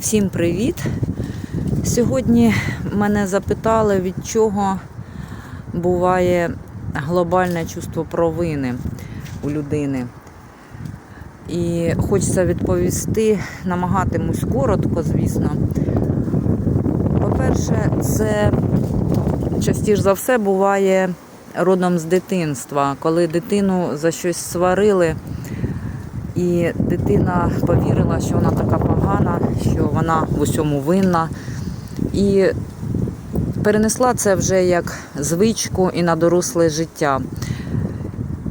Всім привіт! Сьогодні мене запитали, від чого буває глобальне чувство провини у людини. І хочеться відповісти, намагатимусь коротко, звісно. По-перше, це частіше за все буває родом з дитинства, коли дитину за щось сварили. І дитина повірила, що вона така вона в усьому винна. І перенесла це вже як звичку і на доросле життя.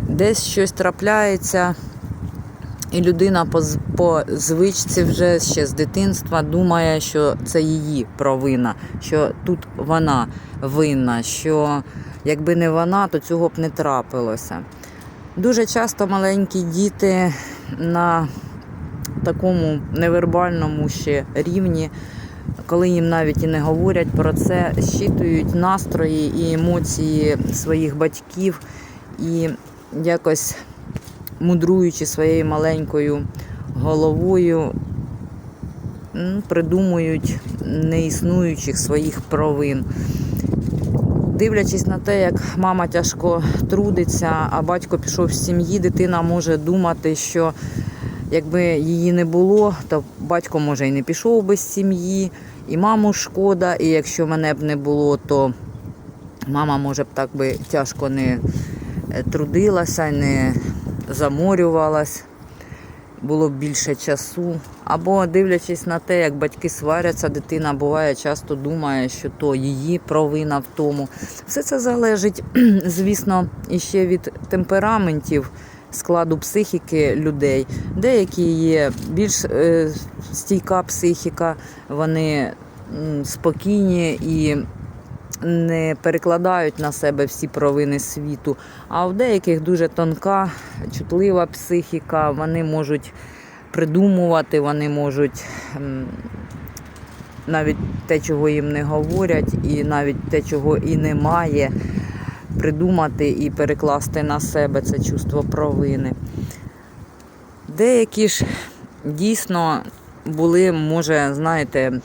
Десь щось трапляється, і людина по, по звичці вже ще з дитинства думає, що це її провина, що тут вона винна, що якби не вона, то цього б не трапилося. Дуже часто маленькі діти на такому невербальному ще рівні, коли їм навіть і не говорять про це, щитують настрої і емоції своїх батьків і якось мудруючи своєю маленькою головою, придумують неіснуючих своїх провин. Дивлячись на те, як мама тяжко трудиться, а батько пішов з сім'ї, дитина може думати, що якби її не було, то батько може і не пішов без сім'ї, і маму шкода, і якщо мене б не було, то мама може б так би тяжко не е, трудилася, не заморювалась, було б більше часу. Або дивлячись на те, як батьки сваряться, дитина буває часто думає, що то її провина в тому. Все це залежить, звісно, іще від темпераментів складу психіки людей. Деякі є більш е, стійка психіка, вони спокійні і не перекладають на себе всі провини світу. А в деяких дуже тонка, чутлива психіка, вони можуть придумувати, вони можуть навіть те, чого їм не говорять, і навіть те, чого і немає, придумати і перекласти на себе це чувство провини. Деякі ж дійсно були, може, знаєте,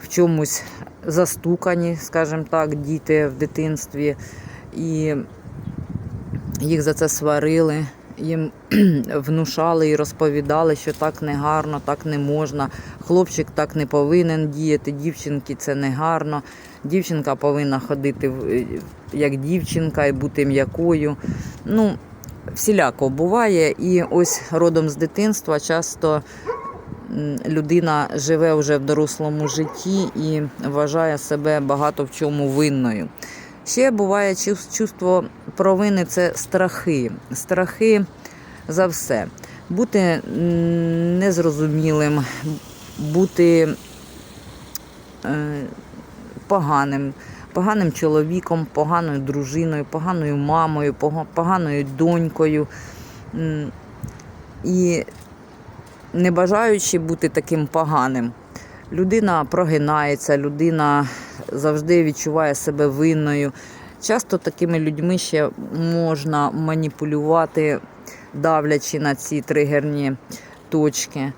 в чомусь застукані, скажімо так, діти в дитинстві, і їх за це сварили, їм внушали і розповідали, що так не гарно, так не можна. Хлопчик так не повинен діяти, дівчинки це не гарно. Дівчинка повинна ходити як дівчинка і бути м'якою. Ну, всіляко буває. І ось родом з дитинства часто людина живе вже в дорослому житті і вважає себе багато в чому винною. Ще буває чувство провини це страхи. Страхи за все. Бути незрозумілим, бути е, поганим, поганим чоловіком, поганою дружиною, поганою мамою, поганою донькою. І не бажаючи бути таким поганим. Людина прогинається, людина завжди відчуває себе винною. Часто такими людьми ще можна маніпулювати, давлячи на ці тригерні точки.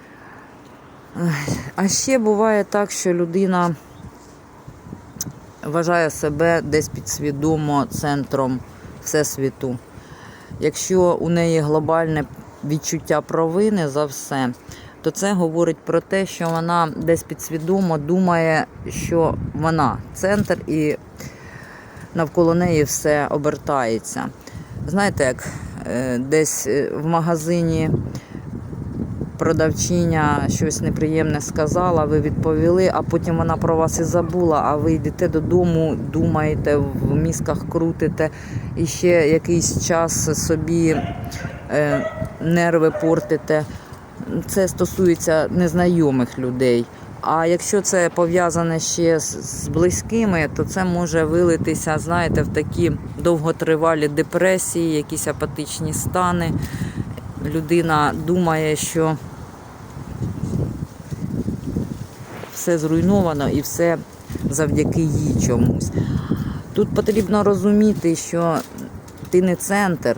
А ще буває так, що людина вважає себе десь підсвідомо центром всесвіту. Якщо у неї глобальне відчуття провини за все, то це говорить про те, що вона десь підсвідомо думає, що вона центр і навколо неї все обертається. Знаєте, як е, десь е, в магазині продавчиня щось неприємне сказала, ви відповіли, а потім вона про вас і забула, а ви йдете додому, думаєте, в мізках крутите і ще якийсь час собі е, нерви портите. Це стосується незнайомих людей. А якщо це пов'язане ще з, близькими, то це може вилитися, знаєте, в такі довготривалі депресії, якісь апатичні стани. Людина думає, що все зруйновано і все завдяки їй чомусь. Тут потрібно розуміти, що ти не центр,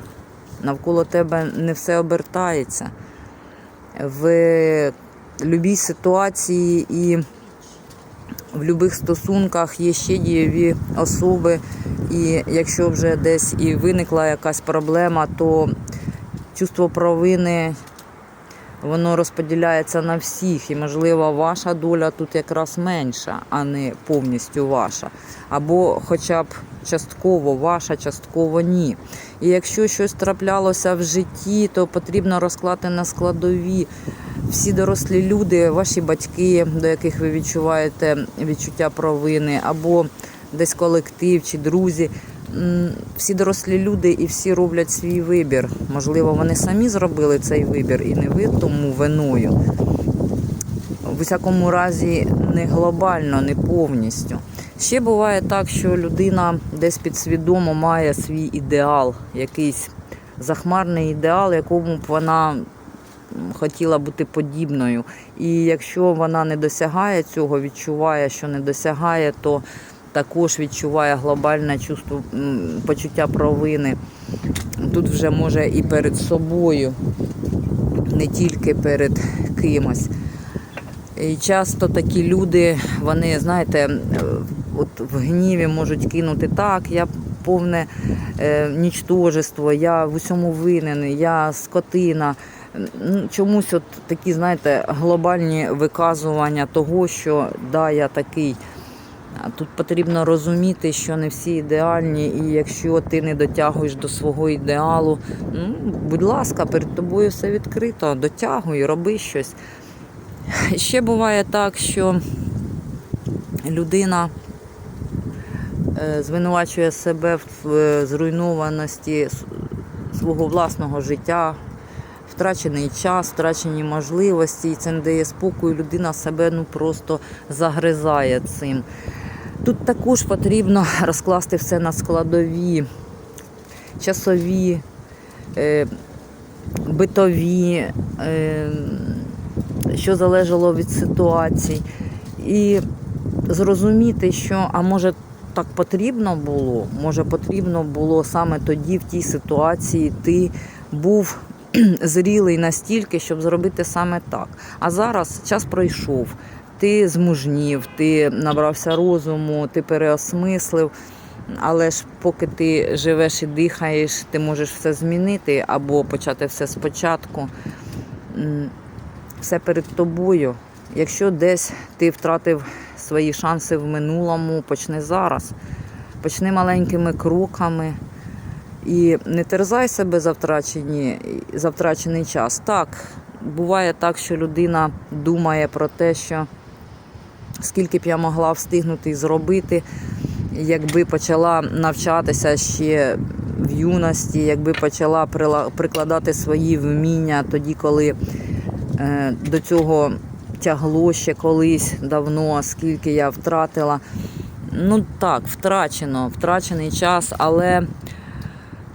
навколо тебе не все обертається. В будь-якій ситуації і в будь-яких стосунках є ще дієві особи. І якщо вже десь і виникла якась проблема, то чувство провини воно розподіляється на всіх, і, можливо, ваша доля тут якраз менша, а не повністю ваша. Або хоча б частково ваша, частково ні. І якщо щось траплялося в житті, то потрібно розклати на складові. Всі дорослі люди, ваші батьки, до яких ви відчуваєте відчуття провини, або десь колектив чи друзі. Всі дорослі люди і всі роблять свій вибір. Можливо, вони самі зробили цей вибір і не ви тому виною. В усякому разі, не глобально, не повністю. Ще буває так, що людина десь підсвідомо має свій ідеал, якийсь захмарний ідеал, якому б вона хотіла бути подібною. І якщо вона не досягає цього, відчуває, що не досягає, то також відчуває глобальне чувство почуття провини. Тут вже може і перед собою, не тільки перед кимось. І часто такі люди, вони, знаєте, от в гніві можуть кинути так, я повне е, нічтожество, я в усьому винен, я скотина. Чомусь от такі, знаєте, глобальні виказування того, що да, я такий. Тут потрібно розуміти, що не всі ідеальні, і якщо ти не дотягуєш до свого ідеалу, ну, будь ласка, перед тобою все відкрито, дотягуй, роби щось. Ще буває так, що людина звинувачує себе в е, зруйнованості свого власного життя, втрачений час, втрачені можливості, і це не дає спокою. Людина себе ну просто загризає цим. Тут також потрібно розкласти все на складові, часові, е, битові, е, що залежало від ситуацій. І зрозуміти, що, а може, так потрібно було, може потрібно було саме тоді, в тій ситуації, ти був зрілий настільки, щоб зробити саме так. А зараз час пройшов. Ти змужнів, ти набрався розуму, ти переосмислив. Але ж поки ти живеш і дихаєш, ти можеш все змінити або почати все спочатку. Все перед тобою. Якщо десь ти втратив свої шанси в минулому, почни зараз. Почни маленькими кроками. І не терзай себе за, втрачені, за втрачений час. Так, буває так, що людина думає про те, що скільки б я могла встигнути і зробити, якби почала навчатися ще в юності, якби почала прикладати свої вміння тоді, коли е, до цього тягло ще колись давно, скільки я втратила. Ну так, втрачено, втрачений час, але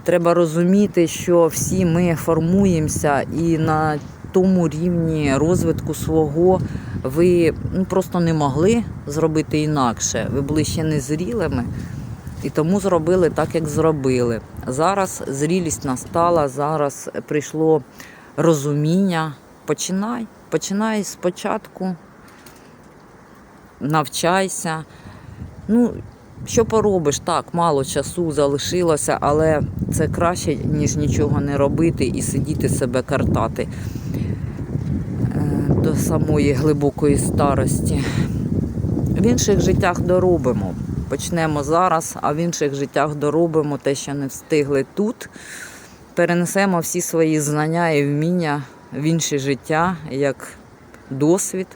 треба розуміти, що всі ми формуємося і на тому рівні розвитку свого ви ну, просто не могли зробити інакше. Ви були ще незрілими і тому зробили так, як зробили. Зараз зрілість настала, зараз прийшло розуміння. Починай, починай спочатку, навчайся. Ну, що поробиш? Так, мало часу залишилося, але це краще, ніж нічого не робити і сидіти себе картати е, до самої глибокої старості. В інших життях доробимо. Почнемо зараз, а в інших життях доробимо те, що не встигли тут. Перенесемо всі свої знання і вміння в інше життя, як досвід.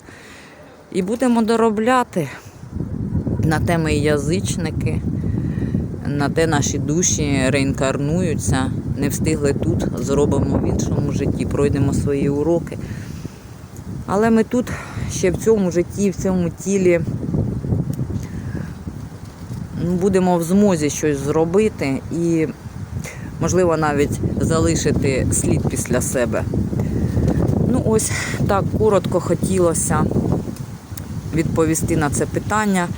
І будемо доробляти на те ми язичники, на те наші душі реінкарнуються. Не встигли тут, зробимо в іншому житті, пройдемо свої уроки. Але ми тут ще в цьому житті, в цьому тілі ну, будемо в змозі щось зробити і, можливо, навіть залишити слід після себе. Ось так коротко хотілося відповісти на це питання.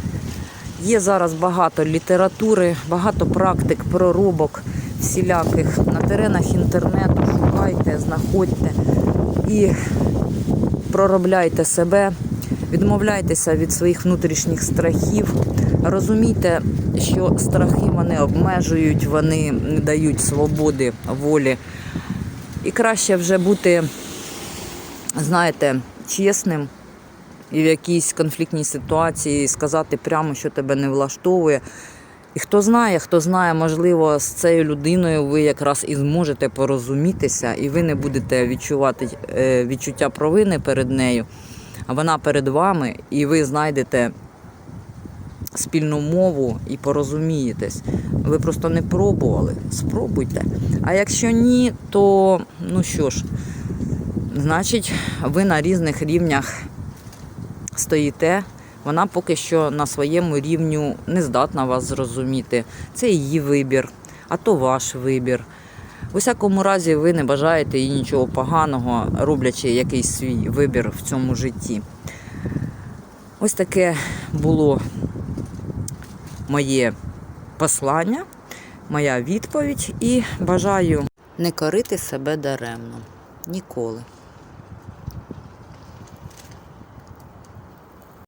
Є зараз багато літератури, багато практик, проробок всіляких на теренах інтернету. Шукайте, знаходьте і проробляйте себе, відмовляйтеся від своїх внутрішніх страхів. Розумійте, що страхи вони обмежують, вони не дають свободи волі. І краще вже бути, знаєте, чесним і в якійсь конфліктній ситуації сказати прямо, що тебе не влаштовує. І хто знає, хто знає, можливо, з цією людиною ви якраз і зможете порозумітися, і ви не будете відчувати е, відчуття провини перед нею, а вона перед вами, і ви знайдете спільну мову і порозумієтесь. Ви просто не пробували. Спробуйте. А якщо ні, то ну що ж, значить, ви на різних рівнях стоїте. Вона поки що на своєму рівню не здатна вас зрозуміти. Це її вибір, а то ваш вибір. У всякому разі, ви не бажаєте їй нічого поганого, роблячи якийсь свій вибір в цьому житті. Ось таке було моє послання, моя відповідь і бажаю не корити себе даремно. Ніколи.